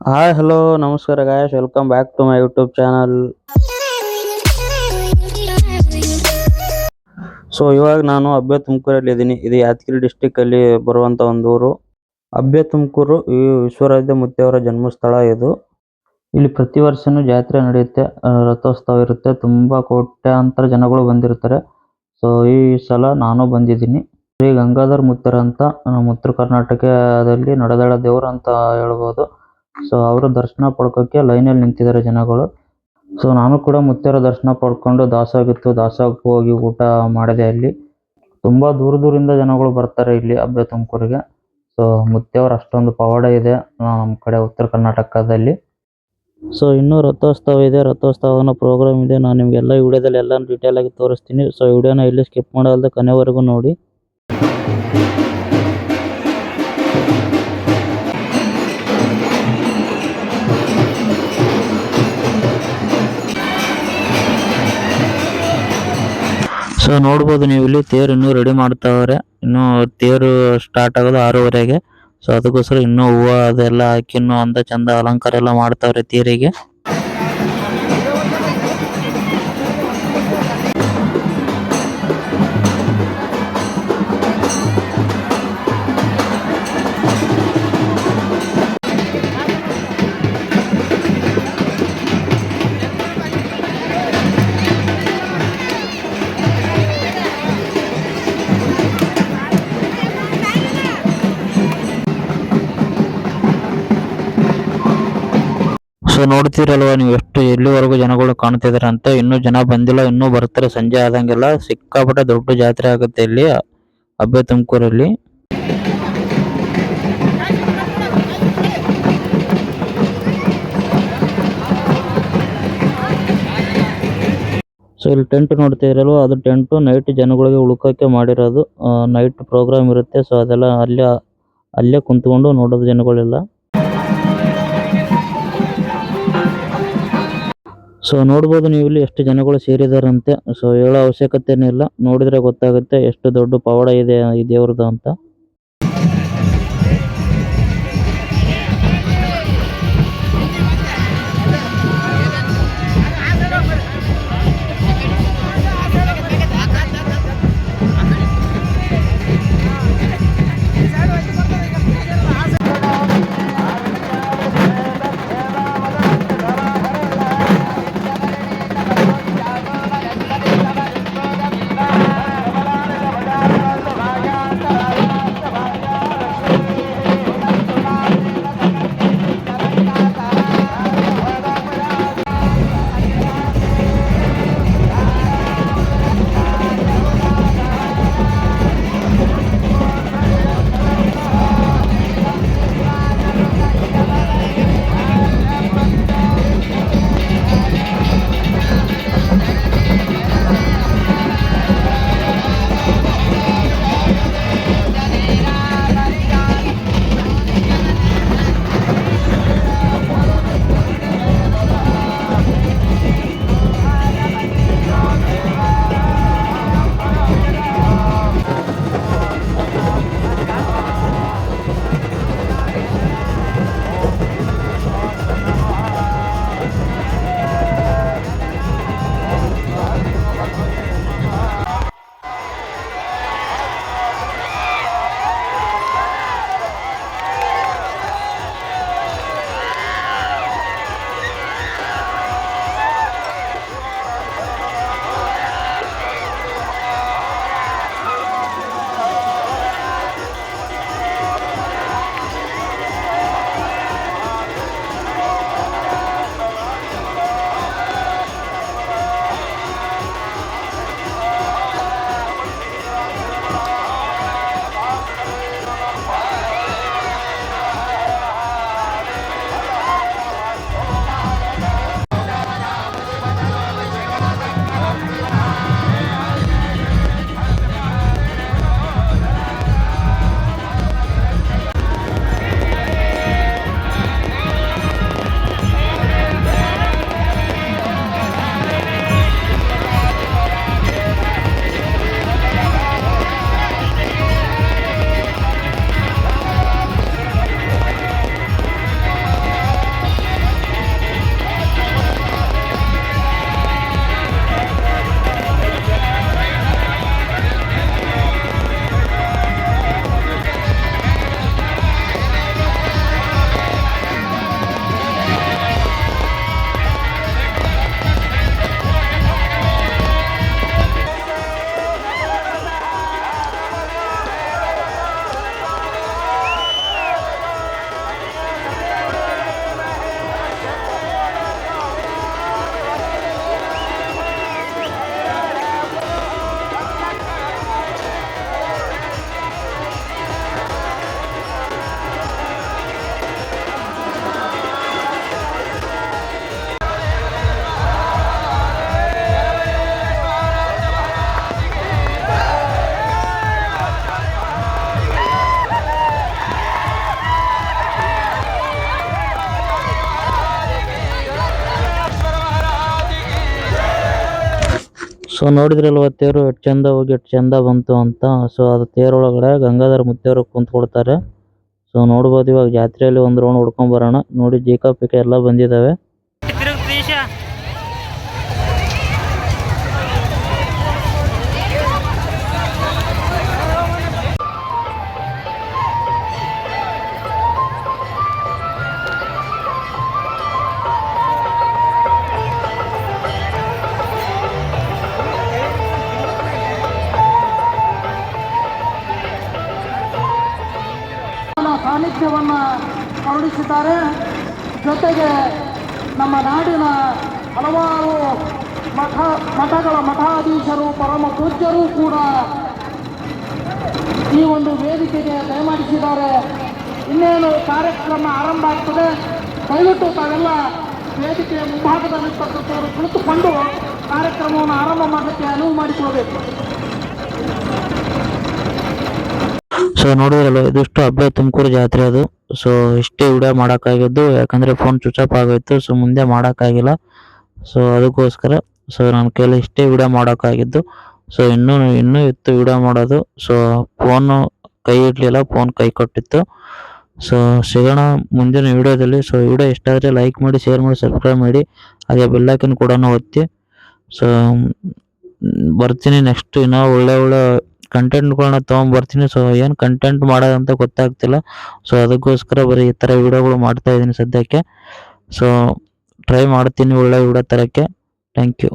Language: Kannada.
ಹಾಯ್ ಹಲೋ ನಮಸ್ಕಾರ guys welcome back to my YouTube channel so ಇವಾಗ ನಾನು ಅಬ್ಬೆ ತುಮಕೂರಲ್ಲಿ ಇದ್ದೀನಿ. ಇದು ಯಾದಗಿರಿ ಡಿಸ್ಟಿಕ್ ಅಲ್ಲಿ ಬರುವಂತ ಒಂದು ಊರು. ಅಬ್ಬೆ ತುಮಕೂರು ಈ ವಿಶ್ವರಾಜ್ಯ ಮುತ್ತಿಯವರ ಜನ್ಮಸ್ಥಳ ಇದು. ಇಲ್ಲಿ ಪ್ರತಿ ವರ್ಷನೂ ಜಾತ್ರೆ ನಡೆಯುತ್ತೆ. ರಥೋತ್ಸವ ಇರುತ್ತೆ. ತುಂಬಾ ಕೋಟ್ಯಾಂತರ ಜನಗಳು ಬಂದಿರ್ತಾರೆ. ಸೊ ಈ ಸಲ ನಾನು ಬಂದಿದ್ದೀನಿ. ಶ್ರೀ ಗಂಗಾಧರ್ ಮುತ್ತರ ಅಂತ, ನಮ್ಮ ಉತ್ತರ ಕರ್ನಾಟಕದಲ್ಲಿ ನಡೆದಾಡ ದೇವರು ಅಂತ ಹೇಳ್ಬೋದು. ಸೊ ಅವರು ದರ್ಶನ ಪಡ್ಕೋಕೆ ಲೈನಲ್ಲಿ ನಿಂತಿದ್ದಾರೆ ಜನಗಳು. ಸೊ ನಾನು ಕೂಡ ಮುತ್ಯಾರ ದರ್ಶನ ಪಡ್ಕೊಂಡು ದಾಸೋಗಿತ್ತು. ದಾಸೋಗಕ್ಕೆ ಹೋಗಿ ಊಟ ಮಾಡಿದೆ ಅಲ್ಲಿ ತುಂಬಾ ದೂರ ದೂರಿಂದ ಜನಗಳು ಬರ್ತಾರೆ ಇಲ್ಲಿ ಅಬ್ಬೆ ತುಮಕೂರಿಗೆ. ಸೊ ಮುತ್ಯಾವ್ರ ಅಷ್ಟೊಂದು ಪವಾಡ ಇದೆ ನಮ್ಮ ಕಡೆ ಉತ್ತರ ಕರ್ನಾಟಕದಲ್ಲಿ. ಸೊ ಇನ್ನೂ ರಥೋತ್ಸವ ಇದೆ. ರಥೋತ್ಸವನ ಪ್ರೋಗ್ರಾಮ್ ಇದೆ. ನಾನು ನಿಮ್ಗೆಲ್ಲ ವಿಡಿಯೋದಲ್ಲಿ ಎಲ್ಲ ಡೀಟೇಲ್ ಆಗಿ ತೋರಿಸ್ತೀನಿ. ಸೊ ವಿಡಿಯೋನ ಇಲ್ಲಿ ಸ್ಕಿಪ್ ಮಾಡಲ್ದೆ ಕೊನೆವರೆಗೂ ನೋಡಿ. ಸೊ ನೋಡ್ಬೋದು ನೀವು ಇಲ್ಲಿ ತೇರು ಇನ್ನೂ ರೆಡಿ ಮಾಡ್ತಾವ್ರೆ. ಇನ್ನೂ ತೇರು ಸ್ಟಾರ್ಟ್ ಆಗೋದು ಆರೂವರೆಗೆ. ಸೊ ಅದಕ್ಕೋಸ್ಕರ ಇನ್ನೂ ಹೂವು ಅದೆಲ್ಲ ಹಾಕಿ, ಇನ್ನೂ ಅಂದ ಚಂದ ಅಲಂಕಾರ ಎಲ್ಲ ಮಾಡ್ತಾವ್ರೆ ತೇರಿಗೆ. ಸೊ ನೋಡ್ತೀರಲ್ವಾ ನೀವು ಎಷ್ಟು ಎಲ್ಲಿವರೆಗೂ ಜನಗಳು ಕಾಣ್ತಿದಾರೆ ಅಂತ ಇನ್ನೂ ಜನ ಬಂದಿಲ್ಲ, ಇನ್ನೂ ಬರ್ತಾರೆ, ಸಂಜೆ ಆದಂಗೆಲ್ಲ ಸಿಕ್ಕಾಪಟ್ಟೆ ದೊಡ್ಡ ಜಾತ್ರೆ ಆಗುತ್ತೆ ಇಲ್ಲಿ ಅಬ್ಬೆ ತುಮಕೂರಲ್ಲಿ. ಸೊ ಇಲ್ಲಿ ಟೆಂಟ್ ನೋಡ್ತಾ ಇರಲ್ವ? ಅದು ಟೆಂಟ್ ನೈಟ್ ಜನಗಳಿಗೆ ಉಳ್ಕೋಕೆ ಮಾಡಿರೋದು. ನೈಟ್ ಪ್ರೋಗ್ರಾಮ್ ಇರುತ್ತೆ ಸೊ ಅದೆಲ್ಲ ಅಲ್ಲೇ ಅಲ್ಲೇ ಕುಂತ್ಕೊಂಡು ನೋಡೋದು ಜನಗಳೆಲ್ಲ. ಸೊ ನೋಡ್ಬೋದು ನೀವು ಇಲ್ಲಿ ಎಷ್ಟು ಜನಗಳು ಸೇರಿದಾರಂತೆ. ಸೊ ಹೇಳೋ ಅವಶ್ಯಕತೆನೇ ಇಲ್ಲ. ನೋಡಿದ್ರೆ ಗೊತ್ತಾಗುತ್ತೆ ಎಷ್ಟು ದೊಡ್ಡ ಪವಾಡ ಇದೆ ಈ ದೇವ್ರದ್ದು ಅಂತ. ಸೊ ನೋಡಿದ್ರಲ್ವ ತೇರು ಎಷ್ಟು ಚಂದ ಹೋಗಿ, ಎಷ್ಟು ಚಂದ ಬಂತು ಅಂತ. ಸೊ ಅದು ತೇರೊಳಗಡೆ ಗಂಗಾಧರ ಮುತ್ತೇರು ಕುಂತ್ಕೊಳ್ತಾರೆ ಸೊ ನೋಡ್ಬೋದು ಇವಾಗ ಜಾತ್ರೆಯಲ್ಲಿ ಒಂದು ರೌಂಡ್ ಹೊಡ್ಕೊಂಡ್ ಬರೋಣ. ನೋಡಿ ಪಿಕ ಎಲ್ಲ ಬಂದಿದ್ದಾವೆ ಸಾನ್ನಿಧ್ಯವನ್ನು ಹೊರಡಿಸಿದ್ದಾರೆ. ಜೊತೆಗೆ ನಮ್ಮ ನಾಡಿನ ಹಲವಾರು ಮಠ, ಮಠಗಳ ಮಠಾಧೀಶರು, ಪರಮ ಪೂಜ್ಯರು ಕೂಡ ಈ ಒಂದು ವೇದಿಕೆಗೆ ದಯಮಾಡಿಸಿದ್ದಾರೆ. ಇನ್ನೇನು ಕಾರ್ಯಕ್ರಮ ಆರಂಭ ಆಗ್ತದೆ. ದಯವಿಟ್ಟು ತಾವೆಲ್ಲ ವೇದಿಕೆಯ ಮುಂಭಾಗದಲ್ಲಿರ್ತಕ್ಕಂಥವರು ಕುಳಿತುಕೊಂಡು ಕಾರ್ಯಕ್ರಮವನ್ನು ಆರಂಭ ಮಾಡೋಕ್ಕೆ ಅನುವು ಮಾಡಿಕೊಡಬೇಕು ಸೊ ನೋಡಿದ್ರಲ್ಲ, ಇದಿಷ್ಟು ಹಬ್ಬ ತುಮಕೂರು ಜಾತ್ರೆ ಅದು. ಸೊ ಇಷ್ಟೇ ವಿಡಿಯೋ ಮಾಡೋಕ್ಕಾಗಿದ್ದು, ಯಾಕಂದ್ರೆ ಫೋನ್ ಸ್ವಿಚ್ ಆಫ್ ಆಗೋಯ್ತು ಸೊ ಮುಂದೆ ಮಾಡೋಕ್ಕಾಗಿಲ್ಲ. ಸೊ ಅದಕ್ಕೋಸ್ಕರ ಸೊ ನನ್ನ ಕೈಲಿ ಇಷ್ಟೇ ವಿಡಿಯೋ ಮಾಡೋಕ್ಕಾಗಿದ್ದು. ಸೊ ಇನ್ನೂ ಇನ್ನೂ ಇತ್ತು ವಿಡಿಯೋ ಮಾಡೋದು. ಸೊ ಫೋನು ಕೈ ಇಡಲಿಲ್ಲ ಫೋನ್ ಕೈ ಕೊಟ್ಟಿತ್ತು. ಸೊ ಸಿಗೋಣ ಮುಂದಿನ ವಿಡಿಯೋದಲ್ಲಿ. ಸೊ ವಿಡಿಯೋ ಇಷ್ಟ ಆದರೆ ಲೈಕ್ ಮಾಡಿ ಶೇರ್ ಮಾಡಿ ಸಬ್ಸ್ಕ್ರೈಬ್ ಮಾಡಿ. ಹಾಗೆ ಬೆಲ್ಲಾಕಿನ ಕೂಡ ಒತ್ತಿ. ಸೊ ಬರ್ತೀನಿ ನೆಕ್ಸ್ಟ್ ಇನ್ನೂ ಒಳ್ಳೆ ಒಳ್ಳೆ ಕಂಟೆಂಟ್ಗಳನ್ನ ತೊಗೊಂಬರ್ತೀನಿ. ಸೊ ಏನು ಕಂಟೆಂಟ್ ಮಾಡೋದಂತ ಗೊತ್ತಾಗ್ತಿಲ್ಲ. ಸೊ ಅದಕ್ಕೋಸ್ಕರ ಬರೀ ಈ ಥರ ವಿಡಿಯೋಗಳು ಮಾಡ್ತಾ ಇದ್ದೀನಿ ಸದ್ಯಕ್ಕೆ. ಸೊ ಟ್ರೈ ಮಾಡ್ತೀನಿ ಒಳ್ಳೆ ವಿಡಿಯೋ ತರೋಕ್ಕೆ. Thank you